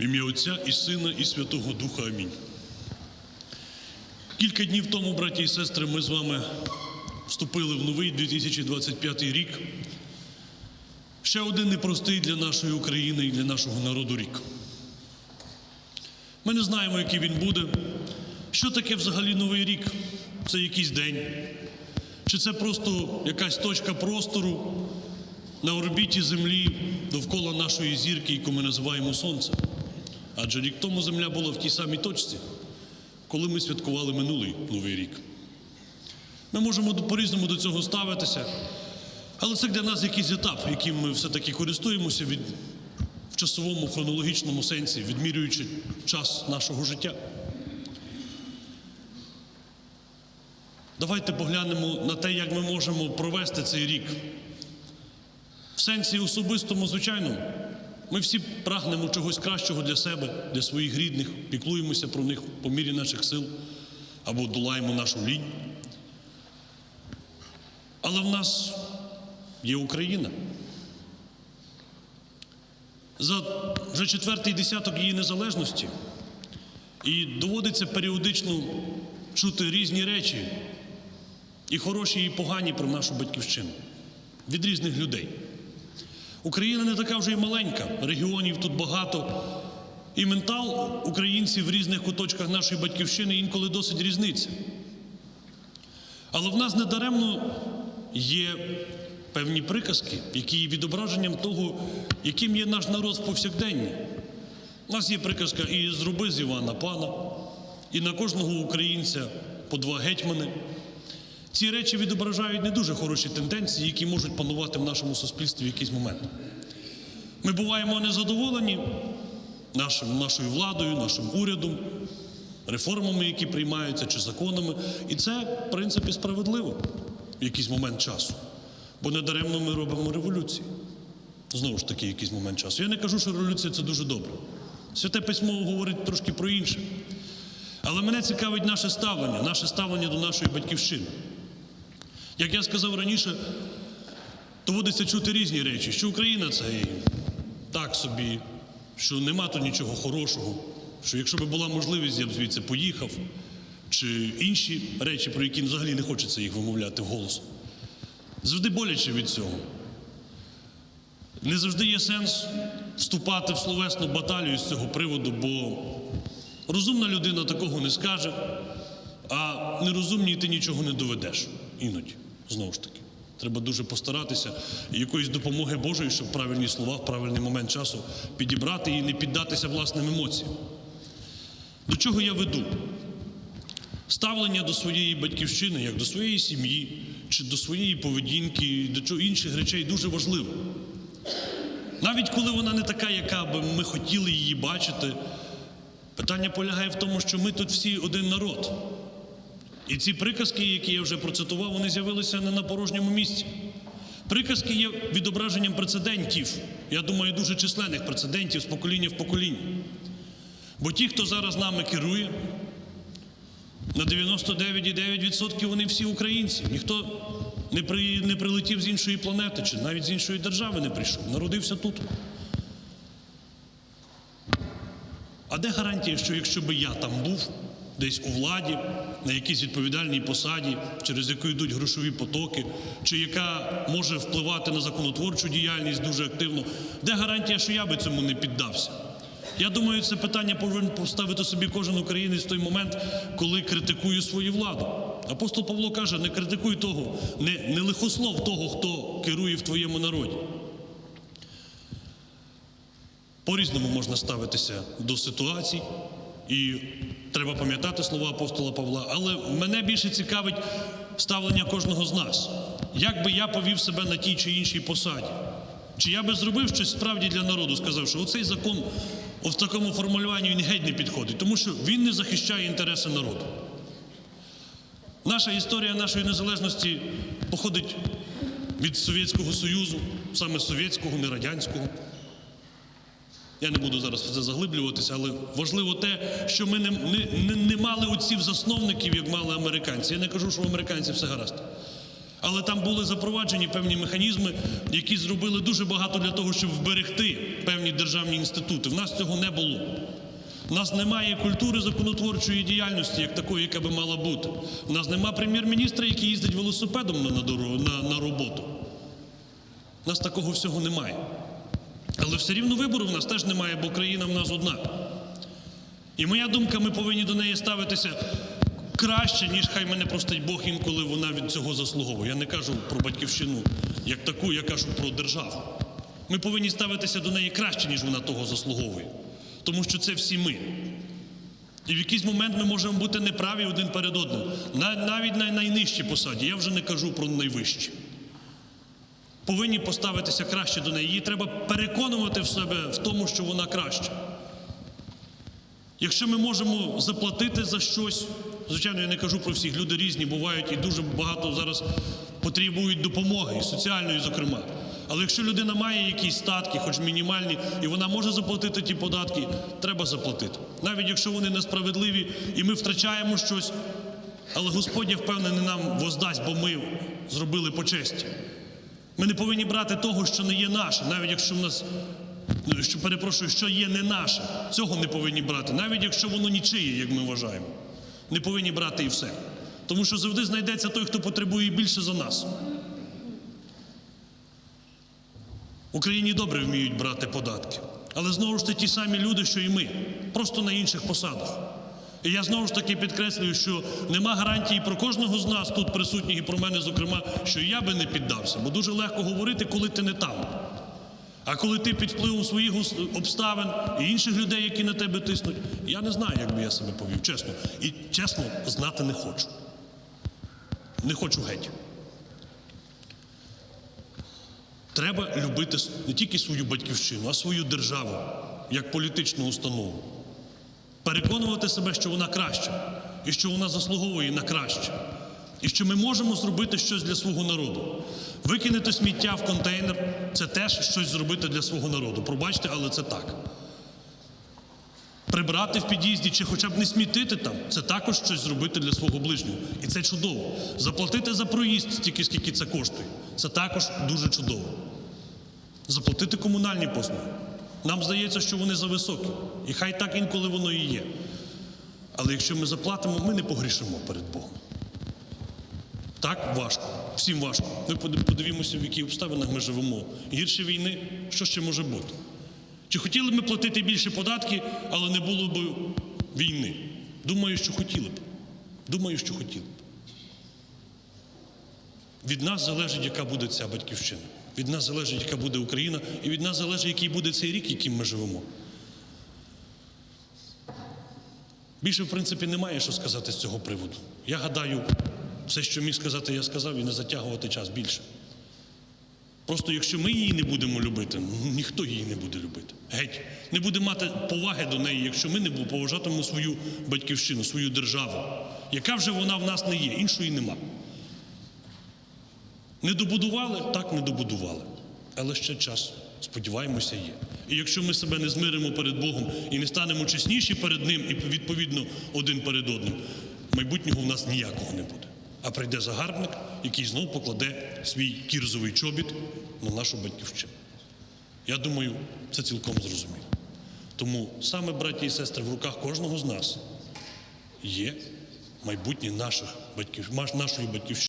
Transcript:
В ім'я Отця і Сина, і Святого Духа. Амінь. Кілька днів тому, браті і сестри, ми з вами вступили в новий 2025 рік. Ще один непростий для нашої України і для нашого народу рік. Ми не знаємо, який він буде. Що таке взагалі новий рік? Це якийсь день? Чи це просто якась точка простору на орбіті Землі довкола нашої зірки, яку ми називаємо Сонце? Адже рік тому Земля була в тій самій точці, коли ми святкували минулий новий рік. Ми можемо по-різному до цього ставитися, але це для нас якийсь етап, яким ми все-таки користуємося від, в часовому хронологічному сенсі, відмірюючи час нашого життя. Давайте поглянемо на те, як ми можемо провести цей рік. В сенсі особистому, звичайно, ми всі прагнемо чогось кращого для себе, для своїх рідних, піклуємося про них по мірі наших сил або долаємо нашу лінь. Але в нас є Україна. За вже четвертий десяток її незалежності і доводиться періодично чути різні речі, і хороші, і погані про нашу батьківщину від різних людей. Україна не така вже й маленька, регіонів тут багато. І ментал українців в різних куточках нашої батьківщини інколи досить різниця. Але в нас недаремно є певні приказки, які є відображенням того, яким є наш народ в повсякденні. У нас є приказка і зроби з Івана пана, і на кожного українця по два гетьмани. Ці речі відображають не дуже хороші тенденції, які можуть панувати в нашому суспільстві в якийсь момент. Ми буваємо незадоволені нашим, нашою владою, нашим урядом, реформами, які приймаються, чи законами. І це, в принципі, справедливо в якийсь момент часу. Бо недаремно ми робимо революції. Знову ж таки, якийсь момент часу. Я не кажу, що революція це дуже добре. Святе письмо говорить трошки про інше. Але мене цікавить наше ставлення, наше ставлення до нашої батьківщини. Як я сказав раніше, доводиться чути різні речі, що Україна це і так собі, що нема тут нічого хорошого, що якщо б була можливість, я б звідси поїхав, чи інші речі, про які взагалі не хочеться їх вимовляти вголос. Завжди боляче від цього. Не завжди є сенс вступати в словесну баталію з цього приводу, бо розумна людина такого не скаже, а нерозумній ти нічого не доведеш. Іноді, знову ж таки. Треба дуже постаратися і якоїсь допомоги Божої, щоб правильні слова в правильний момент часу підібрати і не піддатися власним емоціям. До чого я веду? Ставлення до своєї батьківщини, як до своєї сім'ї, чи до своєї поведінки, до чого інших речей дуже важливо. Навіть коли вона не така, яка би ми хотіли її бачити, питання полягає в тому, що ми тут всі один народ. І ці приказки, які я вже процитував, вони з'явилися не на порожньому місці. Приказки є відображенням прецедентів, я думаю, дуже численних прецедентів з покоління в покоління. Бо ті, хто зараз нами керує, на 99,9% вони всі українці. Ніхто не, при, не прилетів з іншої планети чи навіть з іншої держави не прийшов, народився тут. А де гарантія, що якщо би я там був, десь у владі, на якійсь відповідальній посаді, через яку йдуть грошові потоки, чи яка може впливати на законотворчу діяльність дуже активно, де гарантія, що я би цьому не піддався? Я думаю, це питання повинен поставити собі кожен українець в той момент, коли критикує свою владу. Апостол Павло каже: не критикуй того, не, не лихослов того, хто керує в твоєму народі. По-різному можна ставитися до ситуацій, і треба пам'ятати слова апостола Павла. Але мене більше цікавить ставлення кожного з нас. Як би я повів себе на тій чи іншій посаді? Чи я би зробив щось справді для народу, сказав, що оцей закон в такому формулюванні він геть не підходить, тому що він не захищає інтереси народу. Наша історія нашої незалежності походить від Совєтського Союзу, саме совєтського, не радянського. Я не буду зараз в це заглиблюватися, але важливо те, що ми не, не, не, не мали отців засновників, як мали американці. Я не кажу, що в американців все гаразд. Але там були запроваджені певні механізми, які зробили дуже багато для того, щоб вберегти певні державні інститути. В нас цього не було. У нас немає культури законотворчої діяльності, як такої, яка би мала бути. У нас немає прем'єр-міністра, який їздить велосипедом на, на, на роботу. У нас такого всього немає. Але все рівно вибору в нас теж немає, бо країна в нас одна. І моя думка, ми повинні до неї ставитися краще, ніж хай мене простить Бог інколи вона від цього заслуговує. Я не кажу про батьківщину як таку, я кажу про державу. Ми повинні ставитися до неї краще, ніж вона того заслуговує. Тому що це всі ми. І в якийсь момент ми можемо бути неправі один перед одним. Навіть на найнижчій посаді. Я вже не кажу про найвищі. Повинні поставитися краще до неї. Її треба переконувати в себе в тому, що вона краща. Якщо ми можемо заплатити за щось, звичайно, я не кажу про всіх, люди різні бувають і дуже багато зараз потребують допомоги, соціальної, зокрема. Але якщо людина має якісь статки, хоч мінімальні, і вона може заплатити ті податки, треба заплатити. Навіть якщо вони несправедливі і ми втрачаємо щось, але Господь, я впевнений, нам воздасть, бо ми зробили по честі. Ми не повинні брати того, що не є наше, навіть якщо в нас, ну, що перепрошую, що є не наше. Цього не повинні брати, навіть якщо воно нічиє, як ми вважаємо. Не повинні брати і все. Тому що завжди знайдеться той, хто потребує більше за нас. В Україні добре вміють брати податки. Але знову ж таки ті самі люди, що і ми, просто на інших посадах. І я знову ж таки підкреслюю, що нема гарантії про кожного з нас тут присутніх і про мене, зокрема, що я би не піддався, бо дуже легко говорити, коли ти не там. А коли ти під впливом своїх обставин і інших людей, які на тебе тиснуть, я не знаю, як би я себе повів, чесно. І чесно, знати не хочу. Не хочу геть. Треба любити не тільки свою батьківщину, а свою державу як політичну установу. Переконувати себе, що вона краща, і що вона заслуговує на краще, і що ми можемо зробити щось для свого народу. Викинути сміття в контейнер це теж щось зробити для свого народу. Пробачте, але це так. Прибрати в під'їзді чи хоча б не смітити там, це також щось зробити для свого ближнього. І це чудово. Заплатити за проїзд стільки, скільки це коштує. Це також дуже чудово. Заплатити комунальні послуги. Нам здається, що вони зависокі. І хай так інколи воно і є. Але якщо ми заплатимо, ми не погрішимо перед Богом. Так важко, всім важко. Ми подив- подивімося, в яких обставинах ми живемо. Гірше війни, що ще може бути? Чи хотіли б ми платити більше податки, але не було б війни? Думаю, що хотіли б. Думаю, що хотіли б. Від нас залежить, яка буде ця батьківщина. Від нас залежить, яка буде Україна, і від нас залежить, який буде цей рік, яким ми живемо. Більше, в принципі, немає що сказати з цього приводу. Я гадаю, все, що міг сказати, я сказав, і не затягувати час більше. Просто якщо ми її не будемо любити, ніхто її не буде любити. Геть. Не буде мати поваги до неї, якщо ми не поважатимемо свою батьківщину, свою державу. Яка вже вона в нас не є, іншої нема. Не добудували? Так, не добудували. Але ще час, сподіваємося, є. І якщо ми себе не змиримо перед Богом і не станемо чесніші перед Ним і відповідно один перед одним, майбутнього в нас ніякого не буде. А прийде загарбник, який знов покладе свій кірзовий чобіт на нашу батьківщину. Я думаю, це цілком зрозуміло. Тому саме, браті і сестри, в руках кожного з нас є майбутнє наших батьків, нашої батьківщини.